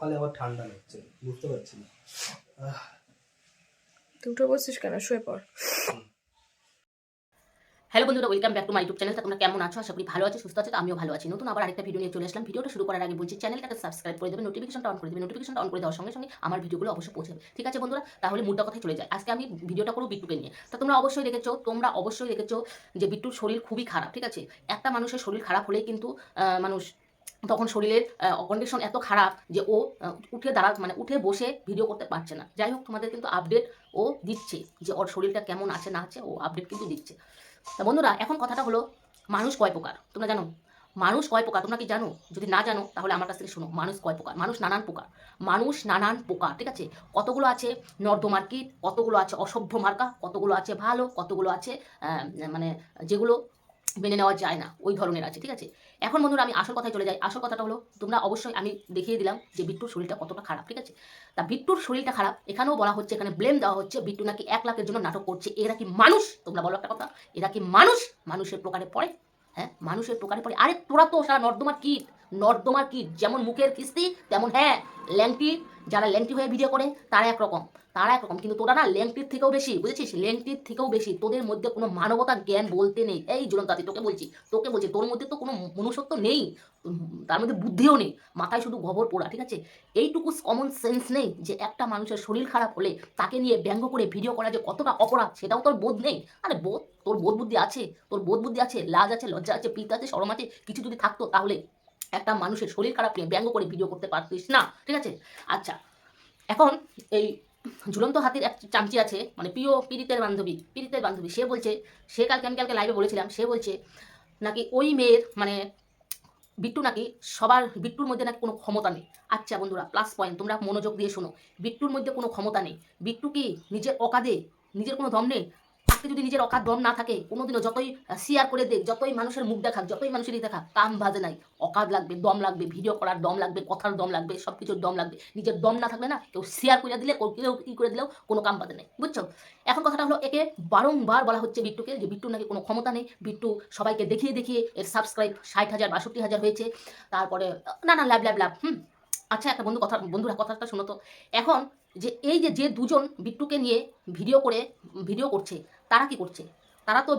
সকালে আবার ঠান্ডা লাগছে বুঝতে পারছি না। আহ, তুই উঠে বসছিস কেন? শুয়ে পড়। হ্যালো বন্ধুরা welcome back to my YouTube channel তোমরা কেমন আছো? আশা করি ভালো আছো সুস্থ আছো তো আমিও ভালো আছি। নতুন আবার আরেকটা ভিডিও নিয়ে চলে আসলাম। ভিডিওটা শুরু করার আগে বলছি চ্যানেলটাকে সাবস্ক্রাইব করে দেবে নোটিফিকেশনটা অন করে দেবে। নোটিফিকেশনটা অন করে দেওয়ার সঙ্গে সঙ্গে আমার ভিডিওগুলো অবশ্যই পৌঁছে যাবে। ঠিক আছে বন্ধুরা? তাহলে মুদ্রা কথায় চলে যায় আজকে আমি ভিডিওটা করব বিট্টুকে নিয়ে। তা তোমরা অবশ্যই দেখেছ তোমরা অবশ্যই দেখেছ যে বিট্টুর শরীর খুবই খারাপ ঠিক আছে? একটা মানুষের শরীর খারাপ হলেই কিন্তু আহ, মানুষ তখন শরীরের কন্ডিশন এত খারাপ যে ও উঠে দাঁড়া মানে উঠে বসে ভিডিও করতে পারছে না। যাই হোক, তোমাদের কিন্তু আপডেট ও দিচ্ছে যে ওর শরীরটা কেমন আছে, না আছে, ও আপডেট কিন্তু দিচ্ছে। তা বন্ধুরা, এখন কথাটা হলো, মানুষ কয় প্রকার? তোমরা জানো? মানুষ কয় প্রকার? তোমরা কি জানো? যদি না জানো, তাহলে আমার কাছ থেকে শোনো। মানুষ কয় প্রকার? মানুষ নানান প্রকার। মানুষ নানান প্রকার, ঠিক আছে? কতগুলো আছে নর্দমার কীট কতগুলো আছে অসভ্য মার্কা? কতগুলো আছে ভালো? কতগুলো আছে মানে যেগুলো মেনে নেওয়া যায় না, ওই ধরনের আছে, ঠিক আছে? এখন বন্ধুরা আমি আসল কথায় চলে যাই। আসল কথাটা হলো, তোমরা অবশ্যই আমি দেখিয়ে দিলাম যে বিট্টুর শরীরটা কতটা খারাপ, ঠিক আছে? তা বিট্টুর শরীরটা খারাপ, এখানেও বলা হচ্ছে, এখানে ব্লেম দেওয়া হচ্ছে বিট্টু নাকি এক লাখের জন্য নাটক করছে। এরা কি মানুষ? তোমরা বলো একটা কথা। এরা কি মানুষ? মানুষের প্রকারে পড়ে? হ্যাঁ মানুষের প্রকারে পড়ে। আরে তোরা তো সারা নর্দমার কীট। নর্দমার কীট যেমন মুখের কিস্তি, তেমন হ্যাঁ ল্যাংটি যারা ল্যাংটি হয়ে ভিডিও করে, তারা একরকম তারা একরকম। কিন্তু তোরা না ল্যাংটির থেকেও বেশি, বুঝেছিস? ল্যাংটির থেকেও বেশি। তোদের মধ্যে কোনো মানবতা জ্ঞান বলতে নেই। এই জুলন্তাতি তোকে বলছি তোকে বলছি, তোর মধ্যে তো কোনো মনুষ্যত্ব নেই তার মধ্যে বুদ্ধিও নেই, মাথায় শুধু গোবর পোড়া, ঠিক আছে? এইটুকু কমন সেন্স নেই যে একটা মানুষের শরীর খারাপ হলে তাকে নিয়ে ব্যঙ্গ করে ভিডিও করা যে কতটা অপরাধ, সেটাও তোর বোধ নেই। আরে বোধ? তোর বোধ বুদ্ধি আছে, তোর বোধ বুদ্ধি আছে, লাজ আছে, লজ্জা আছে, পিত আছে সরম আছে, কিছু যদি থাকতো তাহলে একটা মানুষের শরীর খারাপ নিয়ে ব্যঙ্গ করে ভিডিও করতে পারতিস না, ঠিক আছে? আচ্ছা এখন এই ঝুলন্ত হাতির এক চামচি আছে মানে প্রিয় পীড়িতের বান্ধবী পীড়িতের বান্ধবী, সে বলছে, সে কালকে আমি কালকে লাইভে বলেছিলাম, সে বলছে নাকি ওই মেয়ের মানে বিট্টু নাকি সবার, বিট্টুর মধ্যে নাকি কোনো ক্ষমতা নেই। আচ্ছা বন্ধুরা প্লাস পয়েন্ট তোমরা মনোযোগ দিয়ে শোনো। বিট্টুর মধ্যে কোনো ক্ষমতা নেই। বিট্টু কি নিজের অকাদে, নিজের কোনো দম নেই? তাকে যদি নিজের অকাদ দম না থাকে, কোনোদিনও যতই শেয়ার করে দেখ যতই মানুষের মুখ দেখাক, যতই মানুষের ই দেখাক, কাম বাজে নাই। অকাদ লাগবে, দম লাগবে ভিডিও করার দম লাগবে, কথার দম লাগবে সব কিছুর দম লাগবে। নিজের দম না থাকলে না, কেউ শেয়ার করে দিলে, কেউ ই করে দিলেও কোনো কাম বাজে নেই। বুঝছ? এখন কথাটা হলো একে বারংবার বলা হচ্ছে বিট্টুকে যে বিট্টুর নাকি কোনো ক্ষমতা নেই। বিট্টু সবাইকে দেখিয়ে দেখিয়ে এর সাবস্ক্রাইব ষাট হাজার, বাষট্টি হাজার হয়েছে। তারপরে না না ল্যাব ল্যাব ল্যাব হুম। আচ্ছা একটা বন্ধু কথা, বন্ধুরা, কথাটা শোনো তো। এখন যে এই যে যে দুজন বিট্টুকে নিয়ে ভিডিও করে, ভিডিও করছে, তারা কি করছে? তারা তো,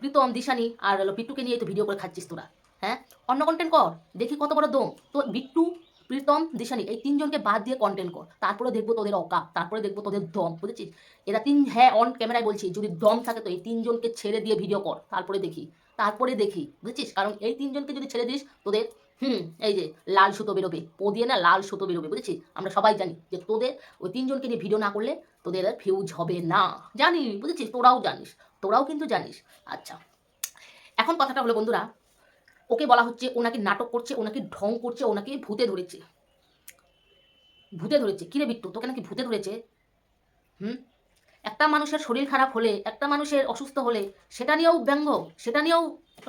প্রীতম, দিশানি আর বিট্টুকে নিয়ে তো ভিডিও করে খাচ্ছিস তোরা হ্যাঁ? অন্য কন্টেন্ট কর, দেখি কত বড় দম। তো বিট্টু, প্রীতম, দিশানি, এই তিনজনকে বাদ দিয়ে কন্টেন্ট কর। তারপরে দেখব তোদের অকা তারপরে দেখব তোদের দম, বুঝেছিস? এরা তিন হ্যাঁ অন ক্যামেরায় বলছি, যদি দম থাকে তো এই তিনজনকে ছেড়ে দিয়ে ভিডিও কর, তারপরে দেখি। তারপরে দেখি, বুঝেছিস? কারণ এই তিনজনকে যদি ছেড়ে দিস, তোদের, হুম, এই যে লাল সুতো বেরোবে। পো দিয়ে না লাল সুতো বেরোবে, বুঝেছিস? আমরা সবাই জানি যে তোদের, ওই তিনজনকে নিয়ে ভিডিও না করলে তোদের ফিউজ হবে না। জানি, বুঝেছিস? তোরাও জানিস, তোরাও কিন্তু জানিস। আচ্ছা এখন কথাটা হলো, বন্ধুরা, ওকে বলা হচ্ছে ওনাকে নাটক করছে ওনাকে ঢং করছে ওনাকে ভূতে ধরেছে। ভূতে ধরেছে। কিরে বিট্টু, তোকে নাকি ভূতে ধরেছে? হুম? একটা মানুষের শরীর খারাপ হলে, একটা মানুষের অসুস্থ হলে, সেটা নিয়েও ব্যঙ্গ, সেটা নিয়েও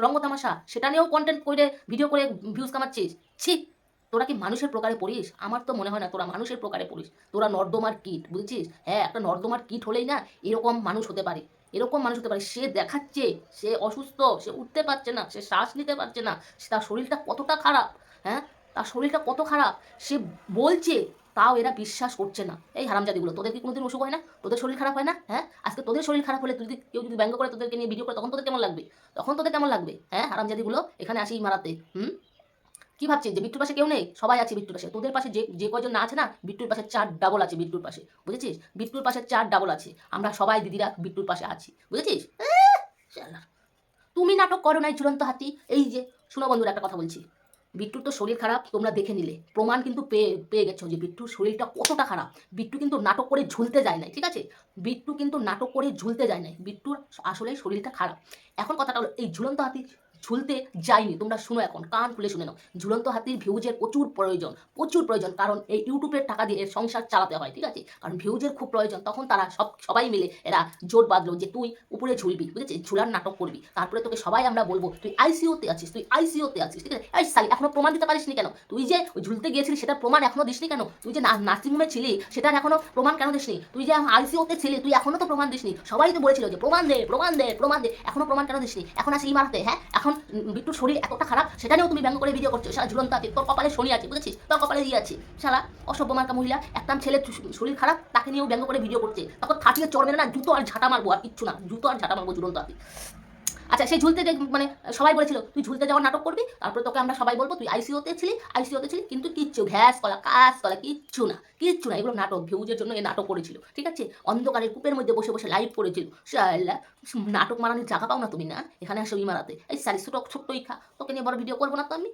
রঙ্গতামাশা সেটা নিয়েও কন্টেন্ট করে ভিডিও করে ভিউজ কামাচ্ছিস। ছি, তোরা কি মানুষের প্রকারে পড়িস? আমার তো মনে হয় না তোরা মানুষের প্রকারে পড়িস। তোরা নর্দমার কিট, বুঝেছিস? হ্যাঁ একটা নর্দমার কিট হলেই না এরকম মানুষ হতে পারে। এরকম মানুষ হতে পারে। সে দেখাচ্ছে, সে অসুস্থ, সে উঠতে পারছে না, সে শ্বাস নিতে পারছে না তার শরীরটা কতটা খারাপ হ্যাঁ? তার শরীরটা কত খারাপ? সে বলছে তাও এরা বিশ্বাস করছে না। এই হারামজাদিগুলো, তোদের কি কোনোদিন অসুখ হয় না? তোদের শরীর খারাপ হয় না? হ্যাঁ? আজকে তোদের শরীর খারাপ হলে তুই কেউ যদি ব্যঙ্গ করে তোদেরকে নিয়ে ভিডিও করে, তখন তোদের কেমন লাগবে? তখন তোদের কেমন লাগবে? হ্যাঁ হারামজাদিগুলো, এখানে আসি মারাতে হুম? কি ভাবছিস? যে বিট্টুর পাশে কেউ নেই? সবাই আছে বিট্টুর পাশে। তোদের পাশে যে যে কয়জন না আছে না, বিট্টুর পাশে চার ডাবল আছে বিট্টুর পাশে। বুঝেছিস? বিট্টুর পাশে চার ডাবল আছে। আমরা সবাই দিদিরা বিট্টুর পাশে আছি। বুঝেছিস? তুমি নাটক করো নাই চূড়ান্ত হাতি। এই যে, শোনো বন্ধুরা, একটা কথা বলছি। বিট্টুর তো শরীর খারাপ, তোমরা দেখে নিলে। প্রমাণ কিন্তু পেয়ে পেয়ে গেছো যে বিট্টুর শরীরটা কতটা খারাপ। বিট্টু কিন্তু নাটক করে ঝুলতে যায় নাই, ঠিক আছে? বিট্টু কিন্তু নাটক করে ঝুলতে যায় নাই। বিট্টুর আসলে শরীরটা খারাপ। এখন কথাটা হলো, এই ঝুলন্ত হাতি ঝুলতে যায়নি তোমরা শুনো এখন, কান খুলে শুনে নাও। ঝুলন্ত হাতির ভিউজের প্রচুর প্রয়োজন প্রচুর প্রয়োজন, কারণ এই ইউটিউবের টাকা দিয়ে সংসার চালাতে হয়, ঠিক আছে? কারণ ভিউজের খুব প্রয়োজন, তখন তারা সব, সবাই মিলে এরা জোট বাঁধলো যে তুই উপরে ঝুলবি বুঝেছিস ঝুলার নাটক করবি। তারপরে তোকে সবাই আমরা বলব, তুই আইসিওতে আছিস, তুই আইসিওতে আছিস, ঠিক আছে? এই সালি এখনও প্রমাণ দিতে পারিসনি কেন? তুই যে ঝুলতে গিয়েছিলি, সেটার প্রমাণ এখনও দিসনি কেন? তুই যে নার্সিংহোমে ছিলি, সেটার এখনও প্রমাণ কেন দিসনি? তুই যে আইসিওতে ছিলি, তুই এখনও তো প্রমাণ দিসনি। সবাই তো বলেছিল যে, প্রমাণ দে প্রমাণ দে প্রমাণ দে, এখনও প্রমাণ কেন দিসনি? এখন আসি মারাতে হ্যাঁ? এখন এখন বিট্টুর শরীর এতটা খারাপ, সেটা নিয়েও তুমি ব্যঙ্গ করে ভিডিও করছ। সারা ঝুলন্ত আছে তোর কপালে শনি আছে, বুঝেছিস? তোর কপালে দিয়ে আছে। সারা অসভ্য মার্কা মহিলা একটা ছেলে শরীর খারাপ, তাকে নিয়েও ব্যঙ্গ করে ভিডিও করছে। তারপর খাটিয়ে চড়বে না, জুতো আর ঝাঁটা মারবো আর কিচ্ছু না, জুতো আর ঝাঁটা মারবো ঝুলন্ত আতি আচ্ছা সেই ঝুলতে মানে সবাই বলেছিল, তুই ঝুলতে যাওয়ার নাটক করবি? তারপর তোকে আমরা সবাই বলব, তুই আইসিওতে ছিলি আইসিওতে ছিলি, কিন্তু কিচ্ছু, ঘ্যাস কলা কাজ কলা কিচ্ছু না কিচ্ছু না। এগুলো নাটক, ভিউজের জন্য এই নাটক করেছিল, ঠিক আছে? অন্ধকারের কূপের মধ্যে বসে বসে লাইভ করেছিল। নাটক মারানোর জায়গা পাও না তুমি, না? এখানে আসো ই মারাতে। এই সারি ছোট ছোট্ট ইখা তোকে নিয়ে বড় ভিডিও করব না তো আমি?